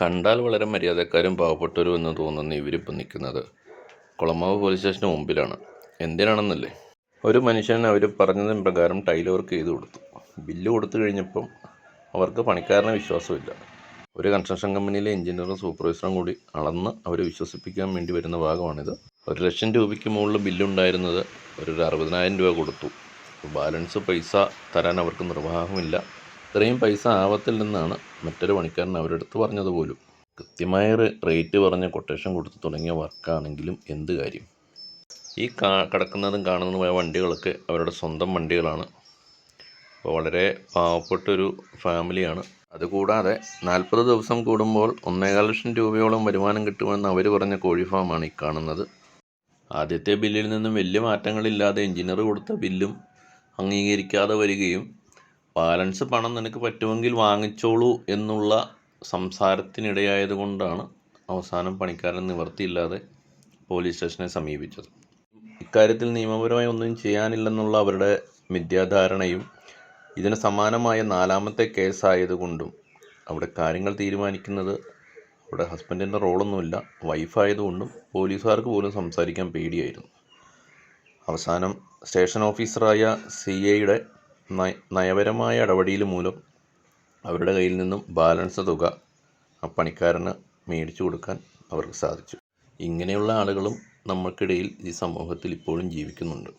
കണ്ടാൽ വളരെ മര്യാദക്കാരും പാവപ്പെട്ടവരും എന്ന് തോന്നുന്ന ഇവരിപ്പോൾ നിൽക്കുന്നത്. കുളമാവ് പോലീസ് സ്റ്റേഷന് മുമ്പിലാണ്. എന്തിനാണെന്നല്ലേ? ഒരു മനുഷ്യൻ അവർ പറഞ്ഞതിന് പ്രകാരം ടൈൽ വർക്ക് ചെയ്ത് കൊടുത്തു. ബില്ല് കൊടുത്തു കഴിഞ്ഞപ്പം അവർക്ക് പണിക്കാരനെ വിശ്വാസമില്ല. ഒരു കൺസ്ട്രക്ഷൻ കമ്പനിയിലെ എഞ്ചിനീയറും സൂപ്പർവൈസറും കൂടി അളന്ന് അവരെ വിശ്വസിപ്പിക്കാൻ വേണ്ടി വരുന്ന ഭാഗമാണിത്. ഒരു ലക്ഷം രൂപയ്ക്ക് മുകളിൽ ബില്ലുണ്ടായിരുന്നത് ഒരു അറുപതിനായിരം രൂപ കൊടുത്തു. ബാലൻസ് പൈസ തരാൻ അവർക്ക് നിർവാഹമില്ല. ഇത്രയും പൈസ ആവത്തില്ലെന്നാണ് മറ്റൊരു പണിക്കാരൻ അവരുടെ അടുത്ത് പറഞ്ഞത് പോലും. കൃത്യമായ റേറ്റ് പറഞ്ഞ് കൊട്ടേഷൻ കൊടുത്ത് തുടങ്ങിയ വർക്കാണെങ്കിലും എന്ത് കാര്യം? ഈ കാ കിടക്കുന്നതും കാണുന്നതുമായ വണ്ടികളൊക്കെ അവരുടെ സ്വന്തം വണ്ടികളാണ്. അപ്പോൾ വളരെ പാവപ്പെട്ടൊരു ഫാമിലിയാണ്. അതുകൂടാതെ നാൽപ്പത് ദിവസം കൂടുമ്പോൾ ഒന്നേകാൽ ലക്ഷം രൂപയോളം വരുമാനം കിട്ടുമെന്ന് അവർ പറഞ്ഞ കോഴി ഫാമാണ് ഈ കാണുന്നത്. ആദ്യത്തെ ബില്ലിൽ നിന്നും വലിയ മാറ്റങ്ങളില്ലാതെ എഞ്ചിനീയർ കൊടുത്ത ബില്ലും അംഗീകരിക്കാതെ വരികയും ബാലൻസ് പണം നിനക്ക് പറ്റുമെങ്കിൽ വാങ്ങിച്ചോളൂ എന്നുള്ള സംസാരത്തിനിടയായത് കൊണ്ടാണ് അവസാനം പണിക്കാരൻ നിവർത്തിയില്ലാതെ പോലീസ് സ്റ്റേഷനെ സമീപിച്ചത്. ഇക്കാര്യത്തിൽ നിയമപരമായി ഒന്നും ചെയ്യാനില്ലെന്നുള്ള അവരുടെ മിഥ്യാധാരണയും ഇതിന് സമാനമായ നാലാമത്തെ കേസായതുകൊണ്ടും അവിടെ കാര്യങ്ങൾ തീരുമാനിക്കുന്നത് അവിടെ ഹസ്ബൻഡിന്റെ റോളൊന്നുമില്ല വൈഫായതുകൊണ്ടും പോലീസുകാർക്ക് പോലും സംസാരിക്കാൻ പേടിയായിരുന്നു. അവസാനം സ്റ്റേഷൻ ഓഫീസറായ സി ഐയുടെ നയപരമായ ഇടപെടൽ മൂലം അവരുടെ കയ്യിൽ നിന്നും ബാലൻസ് തുക ആ പണിക്കാരന് മേടിച്ചു കൊടുക്കാൻ അവർക്ക് സാധിച്ചു. ഇങ്ങനെയുള്ള ആളുകളും നമ്മൾക്കിടയിൽ ഈ സമൂഹത്തിൽ ഇപ്പോഴും ജീവിക്കുന്നുണ്ട്.